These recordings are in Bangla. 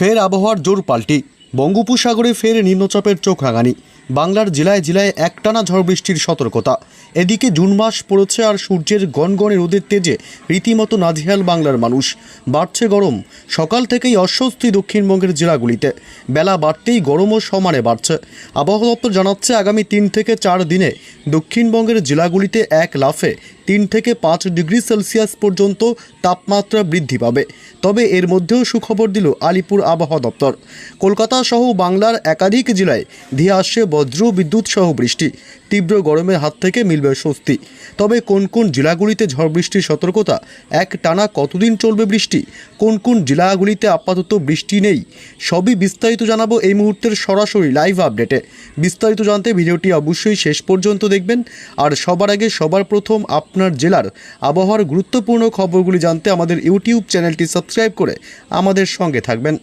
ফের আবহাওয়ার জোর পাল্টি। বঙ্গোপসাগরে ফের নিম্নচাপের চোখ রাঙানি। বাংলার জেলায় জেলায় একটানা ঝড় বৃষ্টির সতর্কতা। এদিকে জুন মাস পড়েছে আর সূর্যের গনগনে রোদের তেজে রীতিমতো নাজেহাল বাংলার মানুষ। বাড়ছে গরম। সকাল থেকেই অস্বস্তি দক্ষিণবঙ্গের জেলাগুলিতে। বেলা বাড়তেই গরমও সমানে বাড়ছে। আবহাওয়া দপ্তর জানাচ্ছে, আগামী তিন থেকে চার দিনে দক্ষিণবঙ্গের জেলাগুলিতে এক লাফে তিন থেকে পাঁচ ডিগ্রি সেলসিয়াস পর্যন্ত তাপমাত্রা বৃদ্ধি পাবে। তবে এর মধ্যেও সুখবর দিল আলিপুর আবহাওয়া দপ্তর। কলকাতা সহ বাংলার একাধিক জেলায় ধেয়ে আসছে বজ্র বিদ্যুৎ সহ বৃষ্টি। তীব্র গরমের হাত থেকে মিলবে স্বস্তি। তবে কোন কোন জেলাগুলিতে ঝড় বৃষ্টির সতর্কতা? এক টানা কতদিন চলবে বৃষ্টি? কোন কোন জেলাগুলিতে আপাতত বৃষ্টি নেই? সবই বিস্তারিত জানাব এই মুহূর্তের সরাসরি লাইভ আপডেটে। বিস্তারিত জানতে ভিডিওটি অবশ্যই শেষ পর্যন্ত দেখবেন। আর সবার আগে সবার প্রথম আপনার জেলার আবহাওয়ার গুরুত্বপূর্ণ খবরগুলি জানতে আমাদের ইউটিউব চ্যানেলটি সাবস্ক্রাইব করে আমাদের সঙ্গে থাকবেন।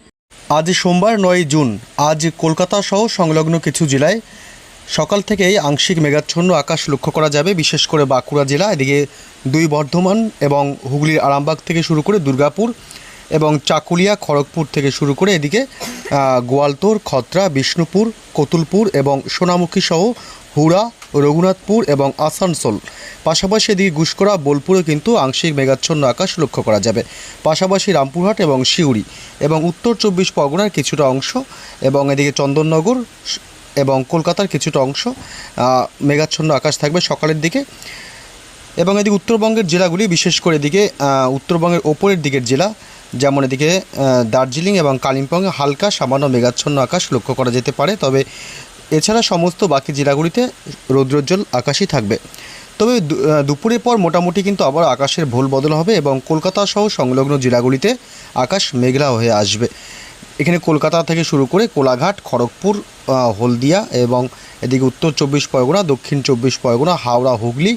আজ সোমবার নয় জুন। আজ কলকাতা সহ সংলগ্ন কিছু জেলায় সকাল থেকেই আংশিক মেঘাচ্ছন্ন আকাশ লক্ষ্য করা যাবে। বিশেষ করে বাঁকুড়া জেলা, এদিকে দুই বর্ধমান এবং হুগলির আরামবাগ থেকে শুরু করে দুর্গাপুর এবং চাকুলিয়া, খড়গপুর থেকে শুরু করে এদিকে গোয়ালতোর, খত্রা, বিষ্ণুপুর, কতুলপুর এবং সোনামুখী সহ হুড়া, রঘুনাথপুর এবং আসানসোল। পাশাপাশি এদিকে গুসকরা বোলপুরে কিন্তু আংশিক মেঘাচ্ছন্ন আকাশ লক্ষ্য করা যাবে। পাশাপাশি রামপুরহাট এবং সিউড়ি এবং উত্তর চব্বিশ পরগনার কিছুটা অংশ এবং এদিকে চন্দননগর এবং কলকাতার কিছুটা অংশ মেঘাচ্ছন্ন আকাশ থাকবে সকালের দিকে। এবং এদিকে উত্তরবঙ্গের জেলাগুলি, বিশেষ করে এদিকে উত্তরবঙ্গের ওপরের দিকের জেলা, যেমন এদিকে দার্জিলিং এবং কালিম্পংয়ে হালকা সামান্য মেঘাচ্ছন্ন আকাশ লক্ষ্য করা যেতে পারে। তবে এছাড়া সমস্ত বাকি জেলাগুলিতে রৌদ্রোজ্জ্বল আকাশই থাকবে। তবে দুপুরের পর মোটামুটি কিন্তু আবার আকাশের ভোল বদল হবে এবং কলকাতা সহ সংলগ্ন জেলাগুলিতে আকাশ মেঘলা হয়ে আসবে। এখানে কলকাতা থেকে শুরু করে কোলাঘাট, খড়গপুর হলদিয়া এবং এদিকে উত্তর চব্বিশ পরগনা, দক্ষিণ চব্বিশ পরগনা, হাওড়া, হুগলি,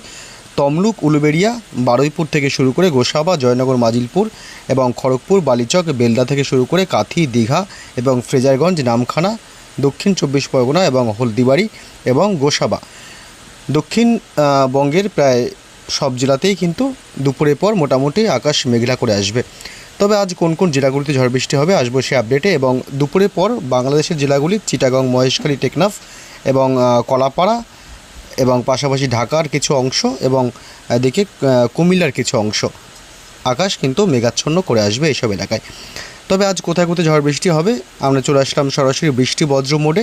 তমলুক, উলুবেড়িয়া, বারুইপুর থেকে শুরু করে গোসাবা, জয়নগর, মাজিলপুর এবং খড়গপুর, বালিচক, বেলদা থেকে শুরু করে কাথি, দীঘা এবং ফ্রেজারগঞ্জ, নামখানা দক্ষিণ চব্বিশ পরগনা এবং হলদিবাড়ি এবং গোসাবা। দক্ষিণ বঙ্গের প্রায় সব জেলাতেই কিন্তু দুপুরের পর মোটামুটি আকাশ মেঘলা করে আসবে। তবে আজ কোন কোন জেলাগুলিতে ঝড় বৃষ্টি হবে আসব সে আপডেটে এবং দুপুরের পর বাংলাদেশের জেলাগুলি চিটাগং, মহেশখালী, টেকনাফ এবং কলাপাড়া এবং পাশাপাশি ঢাকার কিছু অংশ এবং এদিকে কুমিল্লার কিছু অংশ। আকাশ কিন্তু মেঘাচ্ছন্ন করে আসবে এইসব এলাকায়। তবে আজ কোথায় কোথায় ঝড় বৃষ্টি হবে, আমরা চলে আসলাম সরাসরি বৃষ্টি বজ্র মোডে।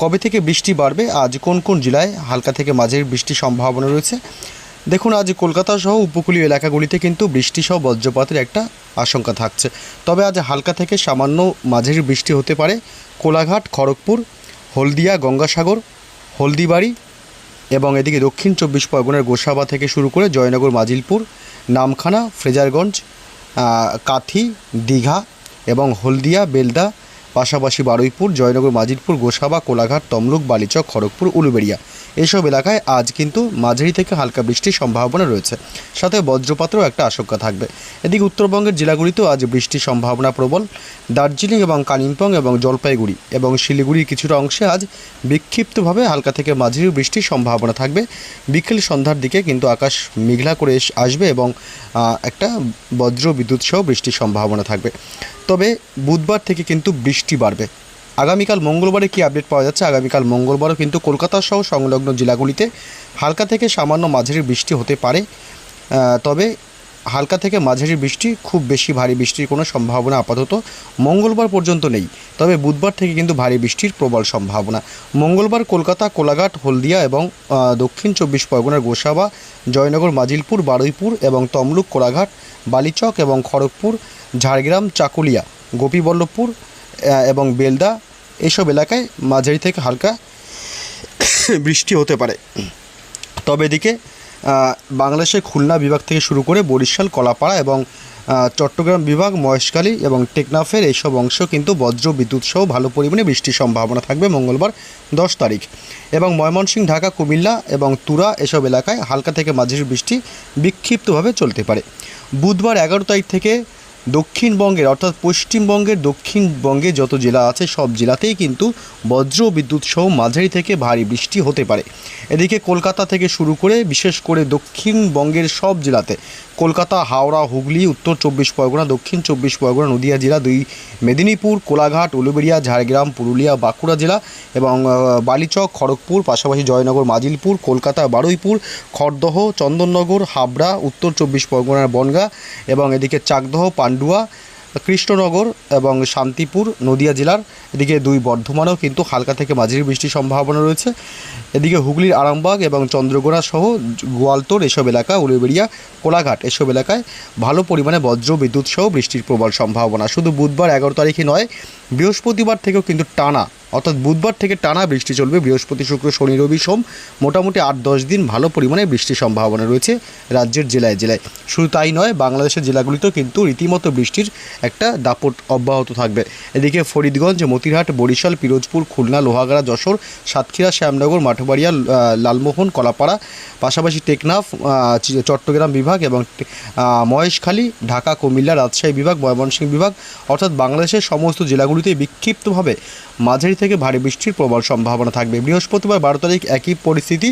কবে থেকে বৃষ্টি বাড়বে, আজ কোন কোন জেলায় হালকা থেকে মাঝের বৃষ্টির সম্ভাবনা রয়েছে, দেখুন আজ কলকাতা সহ উপকূলীয় এলাকাগুলিতে কিন্তু বৃষ্টি সহ বজ্রপাতের একটা আশঙ্কা থাকছে। তবে আজ হালকা থেকে সামান্য মাঝের বৃষ্টি হতে পারে, কোলাঘাট, খড়গপুর, হলদিয়া, গঙ্গাসাগর, হলদিবাড়ি এবং এদিকে দক্ষিণ চব্বিশ পরগনার গোসাবা থেকে শুরু করে জয়নগর, মাজিলপুর, নামখানা, ফ্রেজারগঞ্জ কাথি, দীঘা এবং হলদিয়া বেলদা পাশাপাশি বারুইপুর, জয়নগর মাজিলপুর গোসাবা, কোলাঘাট, তমলুক, বালিচক, খড়গপুর, উলুবেড়িয়া। এসব এলাকায় আজ কিন্তু মাঝারি থেকে হালকা বৃষ্টির সম্ভাবনা রয়েছে। সাথে বজ্রপাতেরও একটা আশঙ্কা থাকবে। এদিকে উত্তরবঙ্গের জেলাগুলিতেও আজ বৃষ্টির সম্ভাবনা প্রবল। দার্জিলিং এবং কালিম্পং এবং জলপাইগুড়ি এবং শিলিগুড়ির কিছুটা অংশে আজ বিক্ষিপ্তভাবে হালকা থেকে মাঝারি বৃষ্টির সম্ভাবনা থাকবে। বিকেল সন্ধ্যার দিকে কিন্তু আকাশ মেঘলা করে আসবে এবং একটা বজ্র বিদ্যুৎ সহ বৃষ্টির সম্ভাবনা থাকবে। তবে বুধবার থেকে কিন্তু বৃষ্টি বাড়বে। আগামীকাল মঙ্গলবারে কি আপডেট পাওয়া যাচ্ছে? আগামীকাল মঙ্গলবারও কিন্তু কলকাতা সহ সংলগ্ন জেলাগুলিতে হালকা থেকে সামান্য মাঝারি বৃষ্টি হতে পারে। তবে হালকা থেকে মাঝারি বৃষ্টি, খুব বেশি ভারী বৃষ্টির কোনো সম্ভাবনা আপাতত মঙ্গলবার পর্যন্ত নেই। তবে বুধবার থেকে কিন্তু ভারী বৃষ্টির প্রবল সম্ভাবনা। মঙ্গলবার কলকাতা, কোলাঘাট, হলদিয়া এবং দক্ষিণ চব্বিশ পরগনার গোসাবা, জয়নগর, মাজিলপুর, বারুইপুর এবং তমলুক, কোলাঘাট, বালিচক এবং খড়গপুর, ঝাড়গ্রাম, চাকুলিয়া, গোপীবল্লভপুর এবং বেলদা এইসব এলাকায় মাঝারি থেকে হালকা বৃষ্টি হতে পারে। তবে এদিকে বাংলাদেশের খুলনা বিভাগ থেকে শুরু করে বরিশাল, কলাপাড়া এবং চট্টগ্রাম বিভাগ, মহেশখালী এবং টেকনাফের এইসব অংশ কিন্তু বজ্র বিদ্যুৎ সহ ভালো পরিমাণে বৃষ্টির সম্ভাবনা থাকবে মঙ্গলবার, দশ তারিখ। এবং ময়মনসিংহ, ঢাকা, কুমিল্লা এবং তুরা এসব এলাকায় হালকা থেকে মাঝারি বৃষ্টি বিক্ষিপ্তভাবে চলতে পারে। বুধবার এগারো তারিখ থেকে দক্ষিণবঙ্গের, অর্থাৎ পশ্চিমবঙ্গের দক্ষিণবঙ্গে যত জেলা আছে, সব জেলাতেই কিন্তু বজ্র বিদ্যুৎ সহ মাঝারি থেকে ভারী বৃষ্টি হতে পারে। এদিকে কলকাতা থেকে শুরু করে, বিশেষ করে দক্ষিণবঙ্গের সব জেলাতে, কলকাতা, হাওড়া, হুগলি, উত্তর চব্বিশ পরগনা, দক্ষিণ চব্বিশ পরগনা, নদিয়া জেলা দুই, মেদিনীপুর, কোলাঘাট, উলুবেড়িয়া, ঝাড়গ্রাম, পুরুলিয়া, বাঁকুড়া জেলা এবং বালিচক, খড়গপুর, পাশাপাশি জয়নগর, মাজিলপুর, কলকাতা, বারুইপুর, খড়দহ, চন্দননগর, হাবড়া, উত্তর চব্বিশ পরগনার বনগাঁ এবং এদিকে চাকদহ পান্ডুয়া কৃষ্ণনগর এবং শান্তিপুর, নদিয়া জেলার এদিকে দুই বর্ধমানেও কিন্তু হালকা থেকে মাঝারি বৃষ্টির সম্ভাবনা রয়েছে। এদিকে হুগলির আরামবাগ এবং চন্দ্রগোড়া সহ গোয়ালতোর এসব এলাকা, উলুবেড়িয়া, কোলাঘাট এসব এলাকায় ভালো পরিমাণে বজ্র বিদ্যুৎ সহ বৃষ্টির প্রবল সম্ভাবনা। শুধু বুধবার এগারো তারিখে নয়, বৃহস্পতিবার থেকেও কিন্তু টানা অর্থাৎ বুধবার থেকে টানা বৃষ্টি চলবে। বৃহস্পতি, শুক্র, শনি, রবি, সোম মোটামুটি আট দশ দিন ভালো পরিমাণে বৃষ্টির সম্ভাবনা রয়েছে রাজ্যের জেলায় জেলায়। শুধু তাই নয়, বাংলাদেশের জেলাগুলিতেও কিন্তু রীতিমতো বৃষ্টির একটা দাপট অব্যাহত থাকবে। এদিকে ফরিদগঞ্জ, মতিরহাট, বরিশাল, পিরোজপুর, খুলনা, লোহাগাড়া, যশোর, সাতক্ষীরা, শ্যামনগর, মাঠবাড়িয়া লালমোহন, কলাপাড়া, পাশাপাশি টেকনাফ চট্টগ্রাম বিভাগ এবং মহেশখালী, ঢাকা, কুমিল্লা, রাজশাহী বিভাগ, ময়মনসিংহ বিভাগ অর্থাৎ বাংলাদেশের সমস্ত জেলাগুলিতে বিক্ষিপ্তভাবে মাঝারি থেকে ভারী বৃষ্টির প্রবল সম্ভাবনা থাকবে। বৃহস্পতিবার বারো তারিখ একই পরিস্থিতি।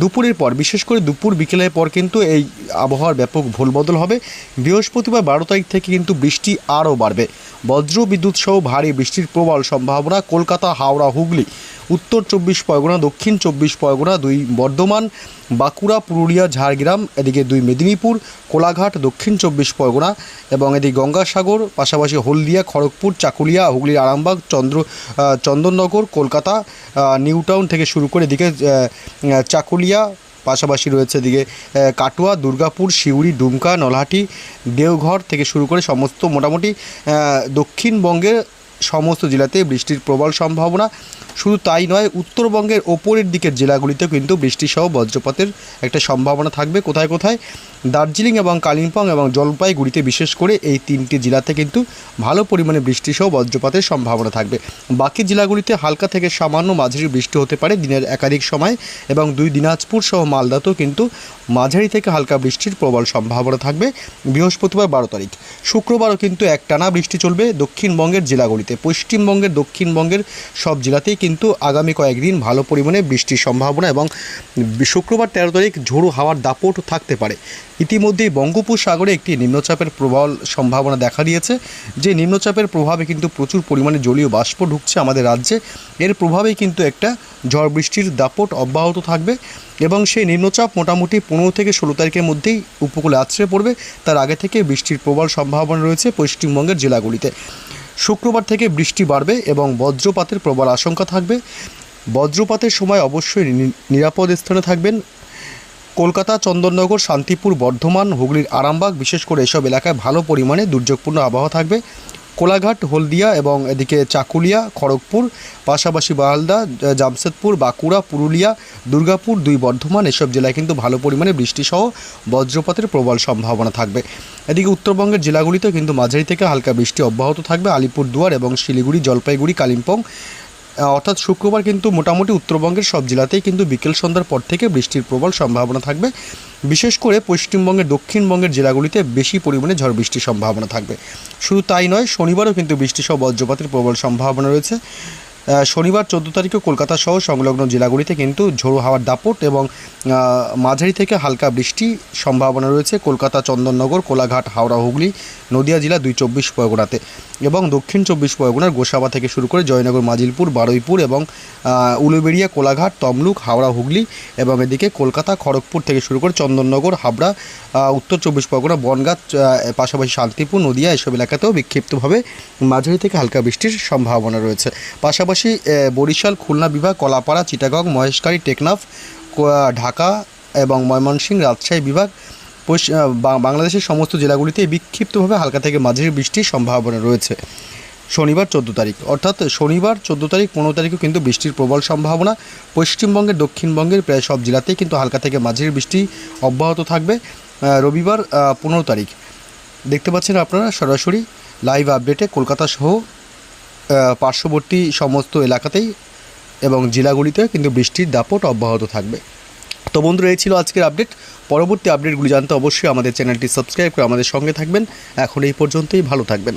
দুপুরের পর, বিশেষ করে দুপুর বিকেলের পর কিন্তু এই আবহাওয়ার ব্যাপক ভুলবদল হবে। বৃহস্পতিবার বারো তারিখ থেকে কিন্তু বৃষ্টি আরও বাড়বে। বজ্র, বিদ্যুৎ সহ ভারী বৃষ্টির প্রবল সম্ভাবনা কলকাতা, হাওড়া, হুগলি। উত্তর চব্বিশ পরগনা দক্ষিণ চব্বিশ পরগনা দুই বর্ধমান বাঁকুড়া পুরুলিয়া ঝাড়গ্রাম এদিকে দুই মেদিনীপুর কোলাঘাট দক্ষিণ চব্বিশ পরগনা এবং এদিকে গঙ্গাসাগর পাশাপাশি হলদিয়া খড়গপুর চাকুলিয়া হুগলির আরামবাগ চন্দ্র চন্দননগর কলকাতা আহ, নিউ টাউন থেকে শুরু করে এদিকে চাকুলিয়া পাশাপাশি রয়েছে এদিকে কাটুয়া দুর্গাপুর সিউড়ি ডুমকা নলহাটি দেওঘর থেকে শুরু করে সমস্ত মোটামুটি দক্ষিণবঙ্গের সমস্ত জেলাতে বৃষ্টির প্রবল সম্ভাবনা। শুধু তাই নয়, উত্তরবঙ্গের ওপরের দিকের জেলাগুলিতেও কিন্তু বৃষ্টিসহ বজ্রপাতের একটা সম্ভাবনা থাকবে। কোথায় কোথায়? দার্জিলিং এবং কালিম্পং এবং জলপাইগুড়িতে বিশেষ করে এই তিনটি জেলাতে কিন্তু ভালো পরিমাণে বৃষ্টিসহ বজ্রপাতের সম্ভাবনা থাকবে। বাকি জেলাগুলিতে হালকা থেকে সামান্য মাঝারি বৃষ্টি হতে পারে দিনের একাধিক সময় এবং দুই দিনাজপুর সহ মালদাতেও কিন্তু মাঝারি থেকে হালকা বৃষ্টির প্রবল সম্ভাবনা থাকবে। বৃহস্পতিবার বারো তারিখ। শুক্রবারও কিন্তু একটানা বৃষ্টি চলবে দক্ষিণবঙ্গের জেলাগুলিতে। পশ্চিমবঙ্গের দক্ষিণবঙ্গের সব জেলাতেই কিন্তু আগামী কয়েকদিন ভালো পরিমাণে বৃষ্টির সম্ভাবনা এবং শুক্রবার তেরো তারিখ ঝোড়ো হাওয়ার দাপট থাকতে পারে। ইতিমধ্যেই বঙ্গোপসাগরে একটি নিম্নচাপের প্রবল সম্ভাবনা দেখা দিয়েছে। যে নিম্নচাপের প্রভাবে কিন্তু প্রচুর পরিমাণে জলীয় বাষ্প ঢুকছে আমাদের রাজ্যে। এর প্রভাবেই কিন্তু একটা ঝড় বৃষ্টির দাপট অব্যাহত থাকবে এবং সেই নিম্নচাপ মোটামুটি পনেরো থেকে ষোলো তারিখের মধ্যেই উপকূলে আছড়ে পড়বে। তার আগে থেকে বৃষ্টির প্রবল সম্ভাবনা রয়েছে পশ্চিমবঙ্গের জেলাগুলিতে। শুক্রবার থেকে বৃষ্টি বাড়বে এবং বজ্রপাতের প্রবল আশঙ্কা থাকবে। বজ্রপাতের সময় অবশ্যই নিরাপদ স্থানে থাকবেন। কলকাতা, চন্দননগর, শান্তিপুর, বর্ধমান, হুগলির আরামবাগ, বিশেষ করে এসব এলাকায় ভালো পরিমাণে দুর্যোগপূর্ণ আবহাওয়া থাকবে। কোলাঘাট, হলদিয়া এবং এদিকে চাকুলিয়া, খড়গপুর, পাশাপাশি বালদা, জামশেদপুর, বাঁকুড়া, পুরুলিয়া, দুর্গাপুর, দুই বর্ধমান এসব জেলায় কিন্তু ভালো পরিমাণে বৃষ্টিসহ বজ্রপাতের প্রবল সম্ভাবনা থাকবে। এদিকে উত্তরবঙ্গের জেলাগুলিতে কিন্তু মাঝারি থেকে হালকা বৃষ্টি অব্যাহত থাকবে। আলিপুরদুয়ার এবং শিলিগুড়ি, জলপাইগুড়ি, কালিম্পং অর্থাৎ শুক্রবার কিন্তু মোটামুটি উত্তরবঙ্গের সব জেলাতেই কিন্তু বিকেল সন্ধ্যার পর থেকে বৃষ্টির প্রবল সম্ভাবনা থাকবে। বিশেষ করে পশ্চিমবঙ্গের দক্ষিণবঙ্গের জেলাগুলিতে বেশি পরিমাণে ঝড় বৃষ্টির সম্ভাবনা থাকবে। শুধু তাই নয়, শনিবারও কিন্তু বৃষ্টি সহ বজ্রপাতের প্রবল সম্ভাবনা রয়েছে। শনিবার চোদ্দ তারিখে কলকাতা সহ সংলগ্ন জেলাগুলিতে কিন্তু ঝোড়ো হাওয়ার দাপট এবং মাঝারি থেকে হালকা বৃষ্টি সম্ভাবনা রয়েছে। কলকাতা, চন্দননগর, কোলাঘাট, হাওড়া, হুগলি, নদিয়া জেলা দুই চব্বিশ পরগনাতে এবং দক্ষিণ চব্বিশ পরগনার গোসাবা থেকে শুরু করে জয়নগর, মাজিলপুর, বারুইপুর এবং উলুবেড়িয়া, কোলাঘাট, তমলুক, হাওড়া, হুগলি এবং এদিকে কলকাতা, খড়গপুর থেকে শুরু করে চন্দননগর, হাবড়া উত্তর চব্বিশ পরগনা, বনগাঁ পাশাপাশি শান্তিপুর, নদিয়া এসব এলাকাতেও বিক্ষিপ্তভাবে মাঝারি থেকে হালকা বৃষ্টির সম্ভাবনা রয়েছে। পাশাপাশি আহ, বরিশাল খুলনা বিভাগ কলাপাড়া চিটাগং মহেশকারী টেকনাফ ঢাকা এবং ময়মনসিংহ রাজশাহী বিভাগ বাংলাদেশের সমস্ত জেলাগুলিতে বিক্ষিপ্তভাবে হালকা থেকে মাঝারি বৃষ্টির সম্ভাবনা রয়েছে। শনিবার চোদ্দ তারিখ অর্থাৎ শনিবার চোদ্দ তারিখ পনেরো তারিখও কিন্তু বৃষ্টির প্রবল সম্ভাবনা। পশ্চিমবঙ্গের দক্ষিণবঙ্গের প্রায় সব জেলাতেই কিন্তু হালকা থেকে মাঝারি বৃষ্টি অব্যাহত থাকবে। রবিবার পনেরো তারিখ। দেখতে পাচ্ছেন আপনারা সরাসরি লাইভ আপডেটে কলকাতা সহ পার্শ্ববর্তী সমস্ত এলাকাতেই এবং জেলাগুলিতে কিন্তু বৃষ্টির দাপট অব্যাহত থাকবে। তো বন্ধুরা, এই ছিল আজকের আপডেট। পরবর্তী আপডেটগুলি জানতে অবশ্যই আমাদের চ্যানেলটি সাবস্ক্রাইব করে আমাদের সঙ্গে থাকবেন। এখন এই পর্যন্তই, ভালো থাকবেন।